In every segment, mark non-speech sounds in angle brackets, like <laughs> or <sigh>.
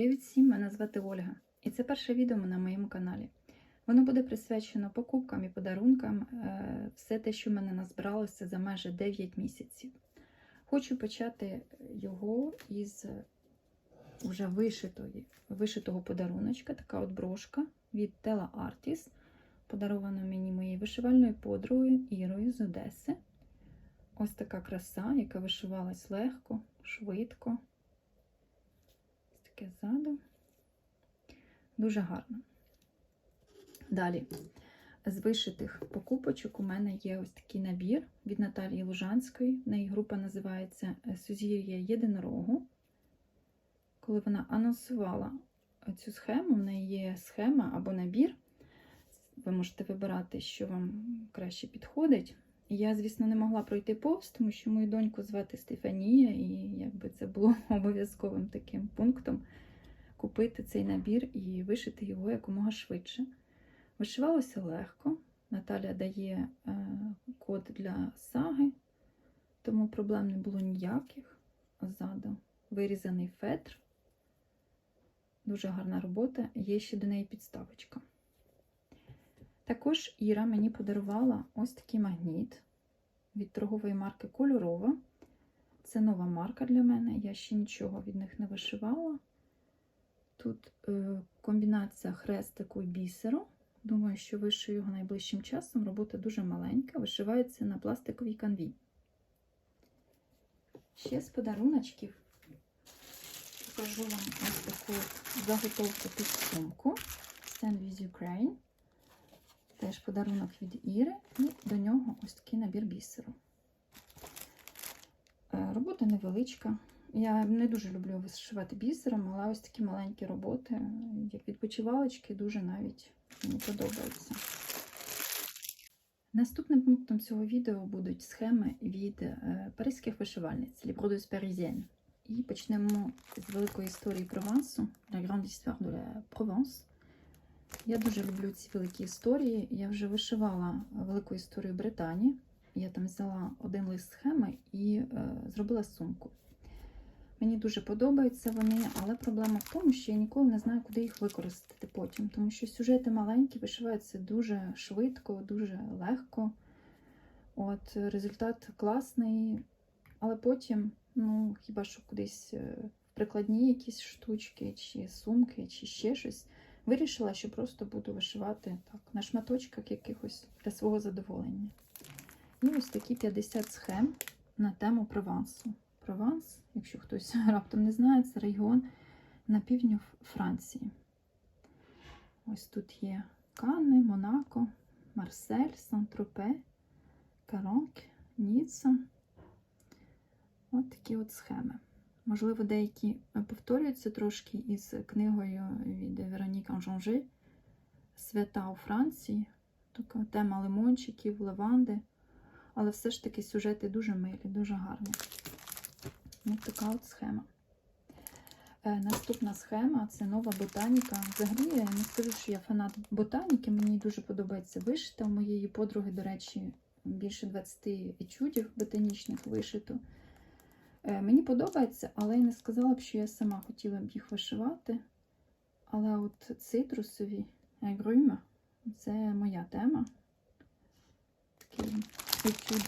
Привіт всім, мене звати Ольга, і це перше відео на моєму каналі. Воно буде присвячено покупкам і подарункам, е, все те, що в мене назбиралося за майже 9 місяців. Хочу почати його із вже вишитої, вишитого подаруночка, така от брошка від Tela Artis, подарована мені моєю вишивальною подругою Ірою з Одеси. Ось така краса, яка вишивалась легко, швидко. Таке ззаду. Дуже гарно. Далі, з вишитих покупочок у мене є ось такий набір від Наталії Лужанської. В неї група називається Сузір'я Єдинорогу. Коли вона анонсувала цю схему, в неї є схема або набір. Ви можете вибирати, що вам краще підходить. Я, звісно, не могла пройти повз, тому що мою доньку звати Стефанія, і якби це було <laughs> обов'язковим таким пунктом купити цей набір і вишити його якомога швидше. Вишивалося легко. Наталя дає е, код для саги, тому проблем не було ніяких. Ззаду вирізаний фетр. Дуже гарна робота, є ще до неї підставочка. Також Іра мені подарувала ось такий магніт від торгової марки Кольорова. Це нова марка для мене, я ще нічого від них не вишивала. Тут е, комбінація хрестику і бісеру. Думаю, що вишию його найближчим часом. Робота дуже маленька, вишивається на пластиковій канві. Ще з подаруночків покажу вам ось таку заготовку під сумку Stand with Ukraine. Теж подарунок від Іри, і до нього ось такий набір бісеру. Е, Робота невеличка. Я не дуже люблю вишивати бісером, але ось такі маленькі роботи, як відпочивалочки, дуже навіть мені подобаються. Наступним пунктом цього відео будуть схеми від е, паризьких вишивальниць Les Brodeuses Parisiennes. І почнемо з великої історії Провансу, La Grande Histoire de la Provence. Я дуже люблю ці великі історії. Я вже вишивала велику історію Британії. Я там взяла один лист схеми і е, зробила сумку. Мені дуже подобаються вони, але проблема в тому, що я ніколи не знаю, куди їх використати потім, тому що сюжети маленькі, вишиваються дуже швидко, дуже легко. От Результат класний, але потім, ну, хіба що кудись е, прикладні якісь штучки, чи сумки, чи ще щось. Вирішила, що просто буду вишивати так на шматочках якихось для свого задоволення. І ось такі 50 схем на тему Провансу. Прованс, якщо хтось <laughs> раптом не знає, це регіон на півдні Франції. Ось тут є Канни, Монако, Марсель, Сан-Тропе, Каронк, Ніцца. Ось такі от схеми. Можливо, деякі повторюються трошки із книгою від Вероніка Анжонжи Свята у Франції. Така тема лимончиків, лаванди. Але все ж таки сюжети дуже милі, дуже гарні. Ось така от схема. Е, наступна схема це нова ботаніка. Взагалі, я не скажу, що я фанат ботаніки, мені дуже подобається вишита. У моєї подруги, до речі, більше 20 етюдів ботанічних вишито. Е, Мені подобається, але я не сказала б, що я сама хотіла б їх вишивати. Але от цитрусові агрюма це моя тема. Такий етюд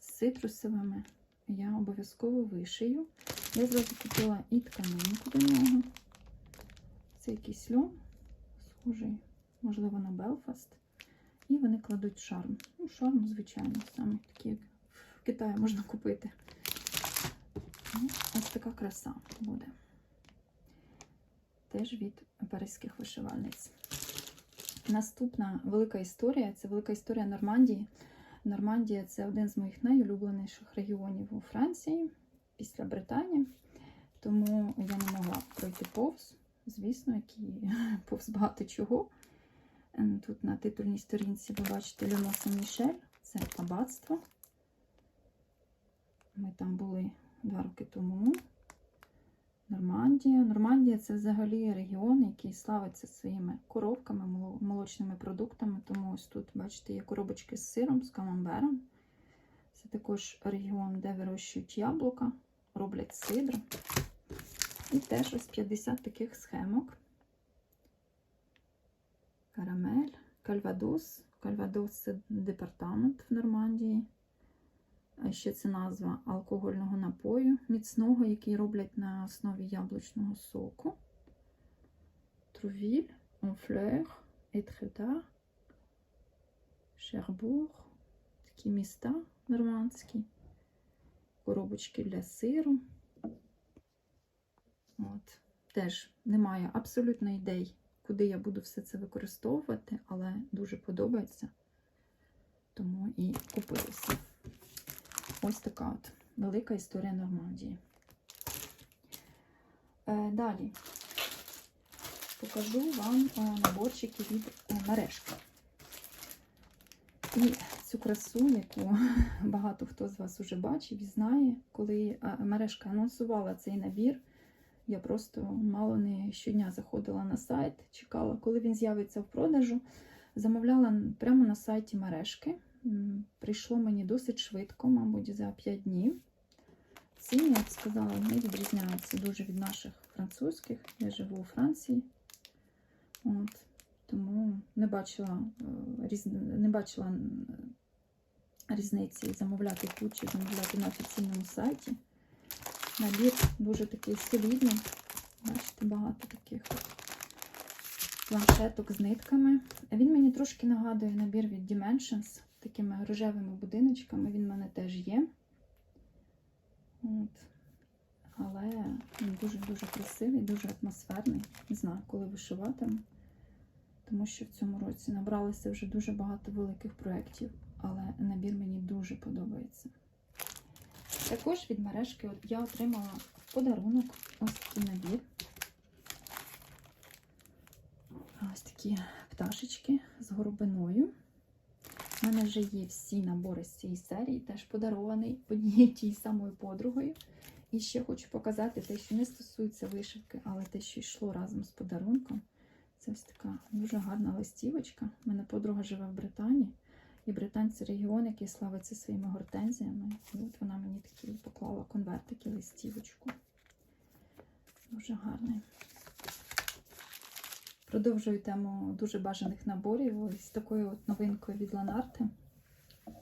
з цитрусовими я обов'язково вишию. Я зразу купила і тканинку до нього. Це якийсь льон, схожий, можливо, на Белфаст. І вони кладуть шарм. Ну, шарм, звичайно, саме такий, як в Китаї можна купити. Ну, Ось така краса буде. Теж від паризьких вишивальниць. Наступна велика історія це велика історія Нормандії. Нормандія це один з моїх найулюбленіших регіонів у Франції після Британії. Тому я не могла пройти повз, звісно, які <laughs> повз багато чого. Тут на титульній сторінці ви бачите Льоно Сен-Мішель, це аббатство. Ми там були два роки тому. Нормандія. Нормандія це взагалі регіон, який славиться своїми коробками, молочними продуктами. Тому ось тут, бачите, є коробочки з сиром, з камамбером. Це також регіон, де вирощують яблука, роблять сидр. І теж ось 50 таких схемок. Карамель, Кальвадос. Кальвадос це департамент в Нормандії. Ще це назва алкогольного напою міцного, який роблять на основі яблучного соку. Трувіль, Онфлер, Етреда, Шербур. Такі міста нормандські. Коробочки для сиру. От. Теж немає абсолютно ідей, куди я буду все це використовувати, але дуже подобається. Тому і купилася. Ось така от велика історія Нормандії. Е, далі покажу вам е, наборчики від е, мережки. І цю красу, яку <laughs> багато хто з вас уже бачив і знає, коли мережка анонсувала цей набір, я просто мало не щодня заходила на сайт, чекала, коли він з'явиться в продажу. Замовляла прямо на сайті мережки. Прийшло мені досить швидко, мабуть, за 5 днів. Ціни, як сказала, не відрізняються дуже від наших французьких. Я живу у Франції. От. Тому не бачила, е, не бачила різниці замовляти тут чи замовляти на офіційному сайті. Набір дуже такий солідний. Бачите, багато таких планшеток з нитками. Він мені трошки нагадує набір від Dimensions такими рожевими будиночками. Він в мене теж є. От. Але він дуже-дуже красивий, дуже атмосферний. Не знаю, коли вишиватиму. Тому що в цьому році набралося вже дуже багато великих проєктів, але набір мені дуже подобається. Також від мережки я отримала подарунок ось такий набір. Ось такі пташечки з горобиною. У мене вже є всі набори з цієї серії, теж подарований однією тією самою подругою. І ще хочу показати те, що не стосується вишивки, але те, що йшло разом з подарунком. Це ось така дуже гарна листівочка. У мене подруга живе в Британії. І британці регіон, який славиться своїми гортензіями. І от вона мені такі поклала конвертики листівочку. Дуже гарний. Продовжую тему дуже бажаних наборів. Ось такою от новинкою від Ланарти.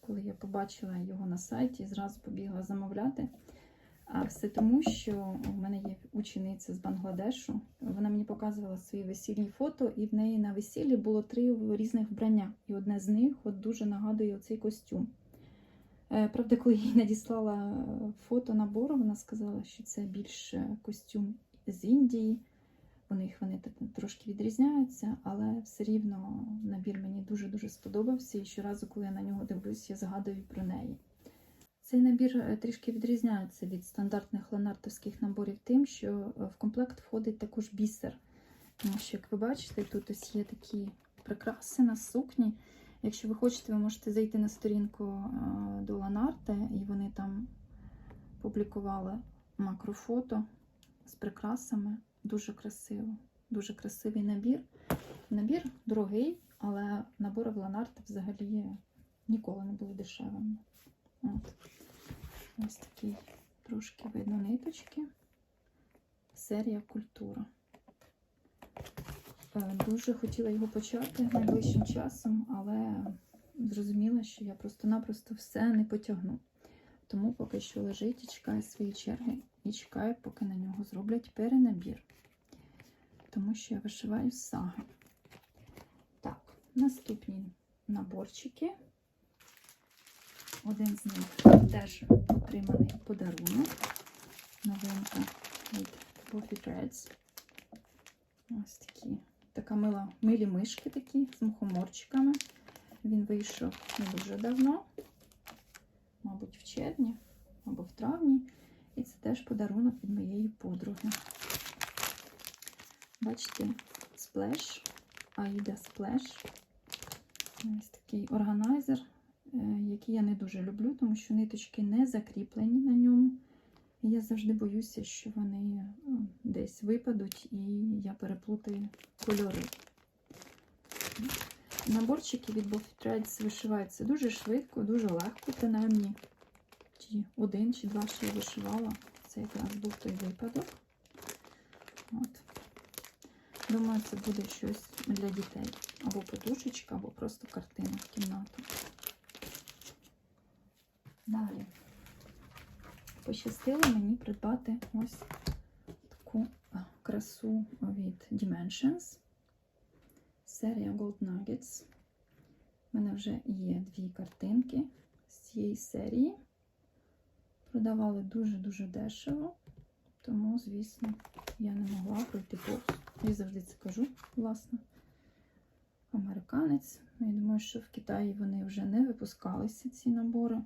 Коли я побачила його на сайті, зразу побігла замовляти. А все тому, що в мене є учениця з Бангладешу. Вона мені показувала свої весільні фото, і в неї на весіллі було три різних вбрання. І одне з них от дуже нагадує оцей костюм. Е, Правда, коли їй надіслала фото набору, вона сказала, що це більш е, костюм з Індії. У них вони трошки відрізняються, але все рівно набір мені дуже-дуже сподобався. І щоразу, коли я на нього дивлюсь, я згадую про неї. Цей набір е, трішки відрізняється від стандартних ланартовських наборів тим, що е, в комплект входить також бісер. Тому що, як ви бачите, тут ось є такі прикраси на сукні. Якщо ви хочете, ви можете зайти на сторінку е, до Ланарте, і вони там публікували макрофото з прикрасами. Дуже красиво, дуже красивий набір. Набір дорогий, але набори в Ланарте взагалі ніколи не були дешевими. От. Ось такі трошки видно ниточки. Серія культура. Е, Дуже хотіла його почати найближчим часом, але зрозуміла, що я просто-напросто все не потягну. Тому поки що лежить і чекає свої черги, і чекаю, поки на нього зроблять перенабір. Тому що я вишиваю саги. Так, наступні наборчики. Один з них теж отриманий подарунок. Новинка від Buffy Threads. Ось такі. Така мила, милі мишки такі з мухоморчиками. Він вийшов не дуже давно, мабуть, в червні або в травні. І це теж подарунок від моєї подруги. Бачите, сплеш, Аїда сплеш. Ось такий органайзер, е, який я не дуже люблю, тому що ниточки не закріплені на ньому. І я завжди боюся, що вони е, десь випадуть і я переплутаю кольори. Наборчики від Buffy Threads вишиваються дуже швидко, дуже легко, принаймні. Ті один чи два, що я вишивала. Це якраз був той випадок. От. Думаю, це буде щось для дітей. Або подушечка, або просто картина в кімнату. Далі. Пощастило мені придбати ось таку красу від Dimensions. Серія Gold Nuggets. У мене вже є дві картинки з цієї серії. Продавали дуже-дуже дешево, тому, звісно, я не могла пройти повз. Я завжди це кажу, власне. Американець. Ну, Я думаю, що в Китаї вони вже не випускалися, ці набори.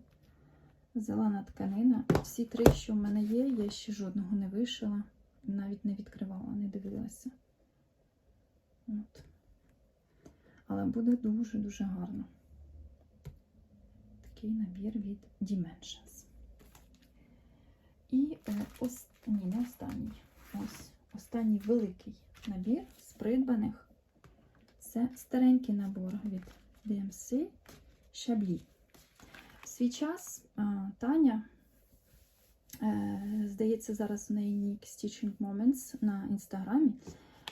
Зелена тканина. Всі три, що в мене є, я ще жодного не вишила, навіть не відкривала, не дивилася. От. Але буде дуже-дуже гарно. Такий набір від Dimensions. І е, ось, ні, не останній. Ось останній великий набір з придбаних. Це старенький набор від DMC Chablis. В свій час а, Таня, е, здається, зараз в неї нік Stitching Moments на інстаграмі.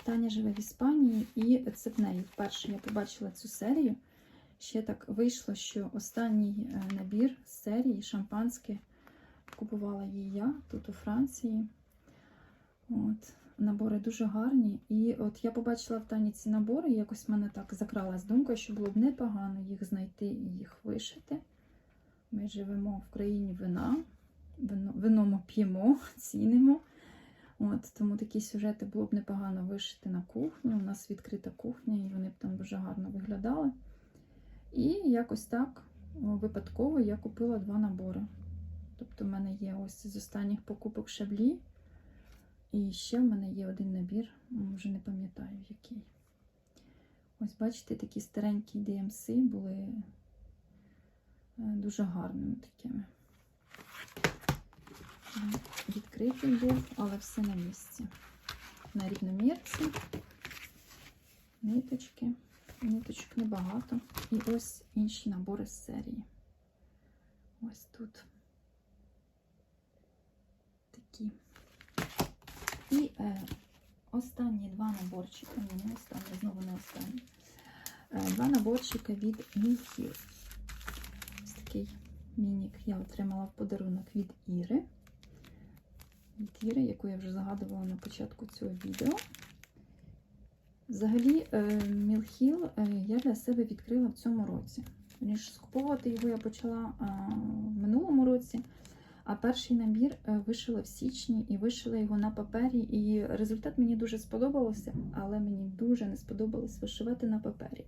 Таня живе в Іспанії, і це в неї вперше я побачила цю серію. Ще так вийшло, що останній е, набір з серії шампанське купувала її я тут у Франції. От. Набори дуже гарні. І от я побачила в Тані ці набори, і якось в мене так закралась думка, що було б непогано їх знайти і їх вишити. Ми живемо в країні вина, вино, вино ми п'ємо, <laughs> цінимо. От, тому такі сюжети було б непогано вишити на кухню. У нас відкрита кухня, і вони б там дуже гарно виглядали. І якось так випадково я купила два набори. Тобто, в мене є ось з останніх покупок шаблі. І ще в мене є один набір, вже не пам'ятаю який. Ось, бачите, такі старенькі DMC були е, дуже гарними такими. Відкритий був, але все на місці. На рівномірці, ниточки, ниточок небагато. І ось інші набори з серії. Ось тут такі. І е, останні два наборчика, ні, не останні, знову не останні. Е, два наборчика від Міхіл. Ось такий мінік я отримала в подарунок від Іри. Від Іри, яку я вже загадувала на початку цього відео. Взагалі, Мілхіл я для себе відкрила в цьому році. Ніж скуповувати його я почала в минулому році. А перший набір е, вишила в січні і вишила його на папері. І результат мені дуже сподобався, але мені дуже не сподобалось вишивати на папері.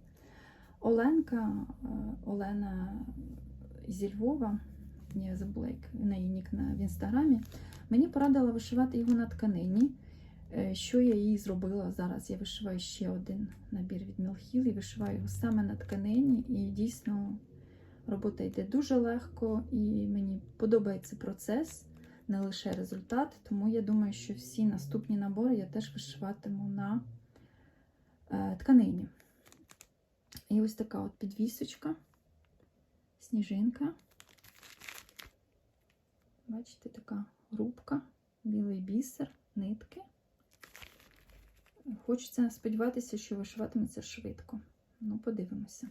Оленка, е, Олена зі Львова, я забула, як в неї нік на- в інстаграмі, мені порадила вишивати його на тканині. Е, Що я їй зробила зараз? Я вишиваю ще один набір від Мілхіл і вишиваю його саме на тканині. І дійсно робота йде дуже легко, і мені подобається процес, не лише результат. Тому я думаю, що всі наступні набори я теж вишиватиму на е, тканині. І ось така от підвісочка, сніжинка. Бачите, така рубка, білий бісер, нитки. Хочеться сподіватися, що вишиватиметься швидко. Ну, подивимося.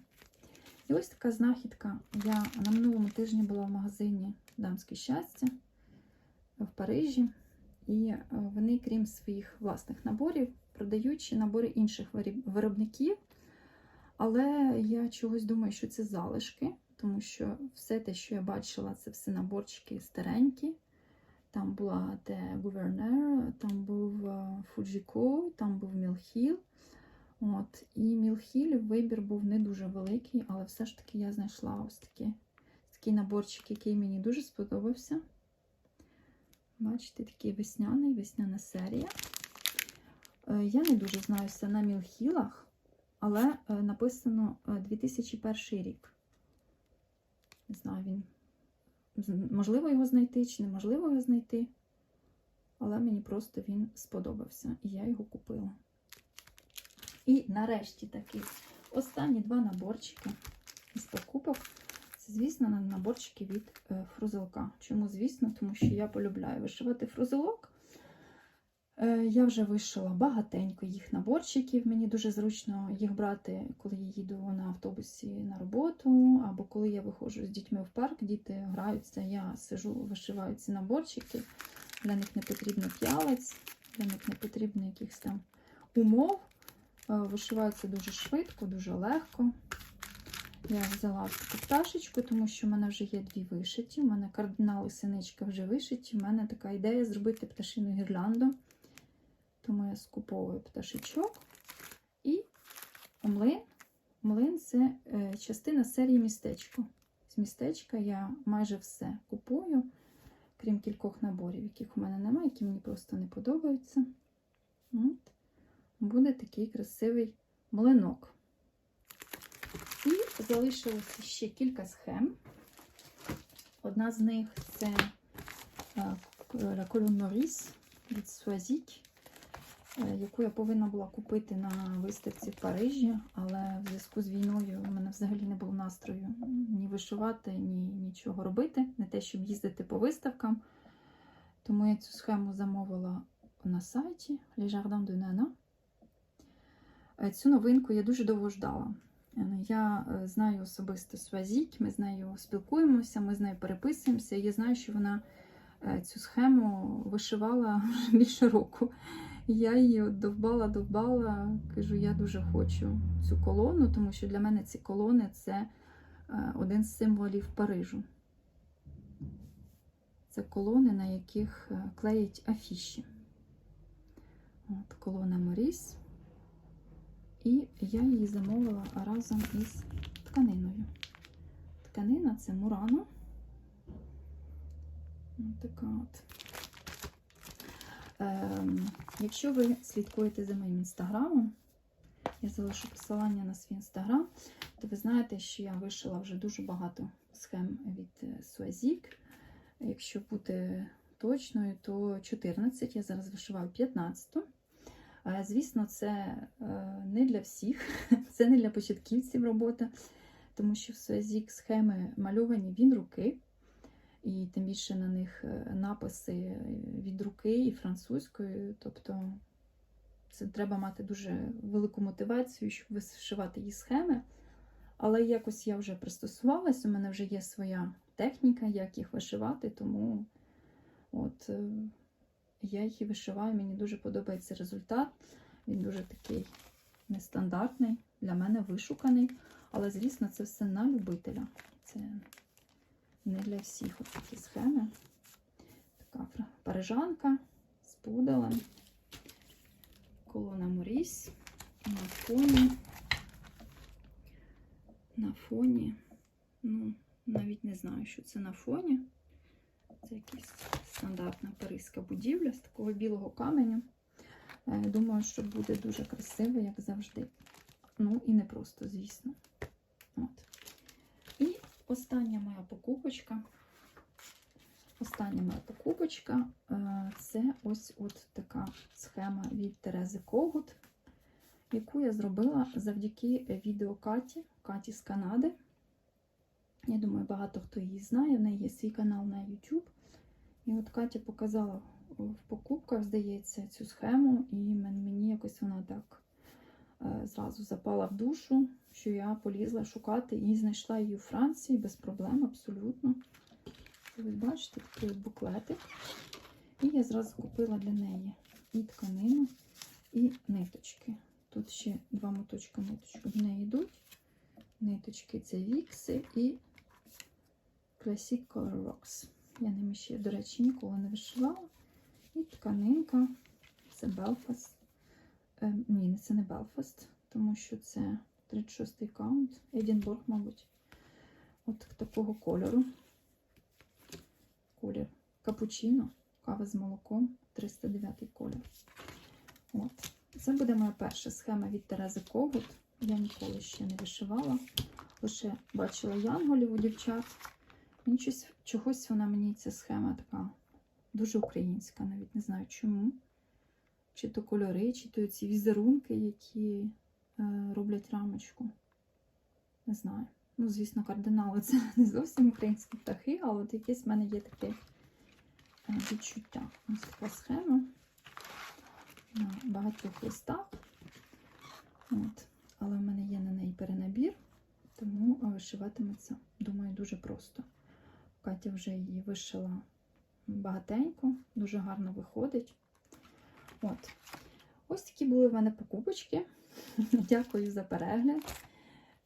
І ось така знахідка. Я на минулому тижні була в магазині Дамське щастя в Парижі. І е, вони, крім своїх власних наборів, продають набори інших виробників. Але я чогось думаю, що це залишки, тому що все те, що я бачила, це все наборчики старенькі. Там була де Гувернер, там був е, Фуджіко, там був Мілхіл. От, і Мілхіль вибір був не дуже великий, але все ж таки я знайшла ось такі, такий наборчик, який мені дуже сподобався. Бачите, такий весняний, весняна серія. Е, Я не дуже знаюся на Мілхілах, але е, написано е, 2001 рік. Не знаю, він можливо його знайти чи неможливо його знайти. Але мені просто він сподобався, і я його купила. І нарешті таки останні два наборчики із покупок. Це, звісно, наборчики від е, фрузелка. Чому, звісно? Тому що я полюбляю вишивати фрузелок. Е, Я вже вишила багатенько їх наборчиків. Мені дуже зручно їх брати, коли я їду на автобусі на роботу, або коли я виходжу з дітьми в парк, діти граються, я сижу, вишиваю ці наборчики. Для них не потрібно п'ялець, для них не потрібно якихось там умов. Е, Вишиваються дуже швидко, дуже легко. Я взяла таку пташечку, тому що в мене вже є дві вишиті. У мене кардинал і синичка вже вишиті. У мене така ідея зробити пташину гірлянду. Тому я скуповую пташечок. І млин. Млин це е, частина серії містечко. З містечка я майже все купую, крім кількох наборів, яких у мене немає, які мені просто не подобаються. От. Буде такий красивий млинок. І залишилося ще кілька схем. Одна з них це е, La Colonne Maurice від Suazik, е, яку я повинна була купити на виставці в Парижі, але в зв'язку з війною у мене взагалі не було настрою ні вишивати, ні нічого робити, не те, щоб їздити по виставкам. Тому я цю схему замовила на сайті Les Jardins de Nana. Е, Цю новинку я дуже довго ждала. Е, Я е, знаю особисто Свазік, ми з нею спілкуємося, ми з нею переписуємося. і Я знаю, що вона цю схему вишивала <laughs> вже більше року. Я її довбала, довбала. Кажу, я дуже хочу цю колону, тому що для мене ці колони це один з символів Парижу. Це колони, на яких клеять афіші. От, колона Моріс. І я її замовила разом із тканиною. Тканина це Мурано. Така от. Ем, якщо ви слідкуєте за моїм інстаграмом, я залишу посилання на свій інстаграм, то ви знаєте, що я вишила вже дуже багато схем від Суазік. Якщо бути точною, то 14, я зараз вишиваю 15. Е, Звісно, це е, не для всіх, <laughs> це не для початківців робота, тому що в Суазік схеми мальовані від руки, і тим більше на них е, написи від руки і французькою. Тобто це треба мати дуже велику мотивацію, щоб вишивати її схеми. Але якось я вже пристосувалась, у мене вже є своя техніка, як їх вишивати, тому от. Я їх і вишиваю, мені дуже подобається результат. Він дуже такий нестандартний, для мене вишуканий. Але, звісно, це все на любителя. Це не для всіх от такі схеми. Така парижанка з пуделем. Колона Моріс. На фоні. На фоні. Ну, навіть не знаю, що це на фоні. Це якась стандартна паризька будівля з такого білого каменю. Е, Думаю, що буде дуже красиво, як завжди. Ну і не просто, звісно. От. І остання моя покупочка. Остання моя покупочка е, це ось от така схема від Терези Когут, яку я зробила завдяки відео Каті, Каті з Канади. Я думаю, багато хто її знає. В неї є свій канал на YouTube. І от Катя показала в покупках, здається, цю схему, і мені якось вона так е, зразу запала в душу, що я полізла шукати і знайшла її у Франції без проблем, абсолютно. Ви бачите, такий буклетик. І я зразу купила для неї і тканину, і ниточки. Тут ще два моточка ниточок в неї йдуть. Ниточки це вікси і Classic Color Rocks. Я ними ще, до речі, ніколи не вишивала. І тканинка це Belfast. Е, ні, це не Belfast, тому що це 36-й каунт. Едінбург, мабуть. От такого кольору. Колір капучино, кава з молоком, 309 колір. От. Це буде моя перша схема від Терези Когут. Я ніколи ще не вишивала, лише бачила янголів у дівчат. Мені чогось вона мені ця схема така дуже українська, навіть не знаю чому. Чи то кольори, чи то ці візерунки, які е, роблять рамочку. Не знаю. Ну, звісно, кардинали <laughs> це не зовсім українські птахи, але от якесь в мене є таке е, відчуття. Ось така схема. на багатьох листах. От. Але в мене є на неї перенабір, тому вишиватиметься, думаю, дуже просто. Катя вже її вишила багатенько, дуже гарно виходить. От. Ось такі були в мене покупочки. <laughs> Дякую за перегляд.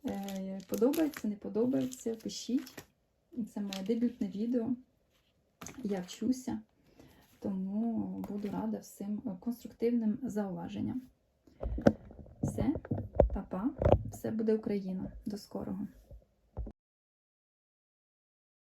Е, Подобається, не подобається, пишіть. Це моє дебютне відео. Я вчуся, тому буду рада всім конструктивним зауваженням. Все, па-па, все буде Україна. До скорого!